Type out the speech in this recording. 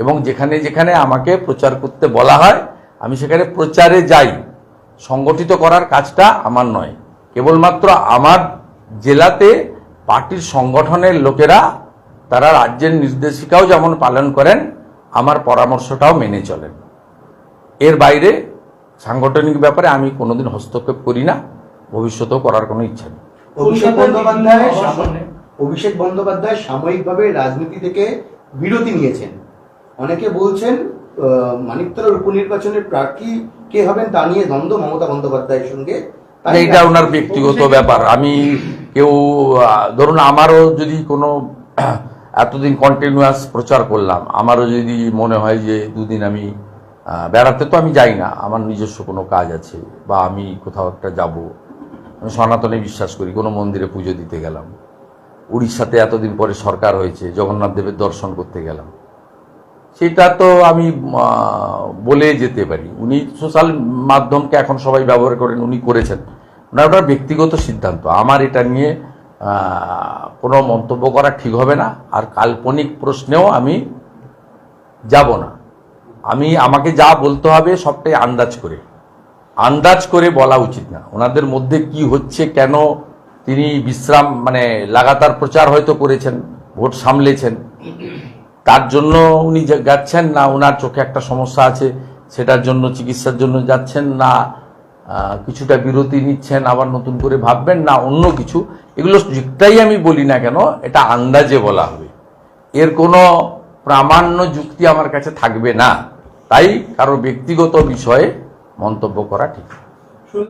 এবং যেখানে যেখানে আমাকে প্রচার করতে বলা হয় আমি সেখানে প্রচারে যাই। সংগঠিত করার কাজটা আমার নয়। কেবলমাত্র আমার জেলাতে পার্টির সংগঠনের লোকেরা তারা রাজ্যের নির্দেশিকাও যেমন পালন করেন আমার পরামর্শটাও মেনে চলেন। এর বাইরে সাংগঠনিক ব্যাপারে আমি কোনোদিন হস্তক্ষেপ করি না ভবিষ্যতেও করার কোনো ইচ্ছা নেই। অভিষেক বন্দ্যোপাধ্যায়। অভিষেক বন্দ্যোপাধ্যায় সাময়িকভাবে রাজনীতি থেকে বিরতি নিয়েছেন। অনেকে বলছেন মানিকতলার উপনির্বাচনের প্রার্থী কে হবেন তা নিয়ে দ্বন্দ্ব মমতা বন্দ্যোপাধ্যায়ের সঙ্গে। এটা ওনার ব্যক্তিগত ব্যাপার। আমি কেউ ধরুন আমারও যদি কোনো এতদিন কন্টিনিউয়াস প্রচার করলাম আমারও যদি মনে হয় যে দুদিন আমি বেড়াতে তো আমি যাই না আমার নিজস্ব কোনো কাজ আছে বা আমি কোথাও একটা যাব আমি সনাতনে বিশ্বাস করি কোনো মন্দিরে পুজো দিতে গেলাম। উড়িষ্যাতে এতদিন পরে সরকার হয়েছে জগন্নাথ দেবের দর্শন করতে গেলাম। সেটা তো আমি বলে যেতে পারি। উনি সোশ্যাল মাধ্যমকে এখন সবাই ব্যবহার করেন, উনি করেছেন। ওনার ওনার ব্যক্তিগত সিদ্ধান্ত। আমার এটা নিয়ে কোনো মন্তব্য করা ঠিক হবে না। আর কাল্পনিক প্রশ্নেও আমি যাব না। আমি, আমাকে যা বলতে হবে সবটাই আন্দাজ করে। আন্দাজ করে বলা উচিত না। ওনাদের মধ্যে কি হচ্ছে, কেন তিনি বিশ্রাম মানে লাগাতার প্রচার হয়তো করেছেন, ভোট সামলেছেন। তার জন্য উনি যাচ্ছেন না ওনার চোখে একটা সমস্যা আছে, সেটার জন্য, চিকিৎসার জন্য যাচ্ছেন না কিছুটা বিরতি নিচ্ছেন, আবার নতুন করে ভাববেন না, অন্য কিছু। এগুলো যেটাই আমি বলি না কেন, এটা আন্দাজে বলা হবে। এর কোনো প্রামাণ্য যুক্তি আমার কাছে থাকবে না। তাই কারও ব্যক্তিগত বিষয়ে মন্তব্য করা ঠিক।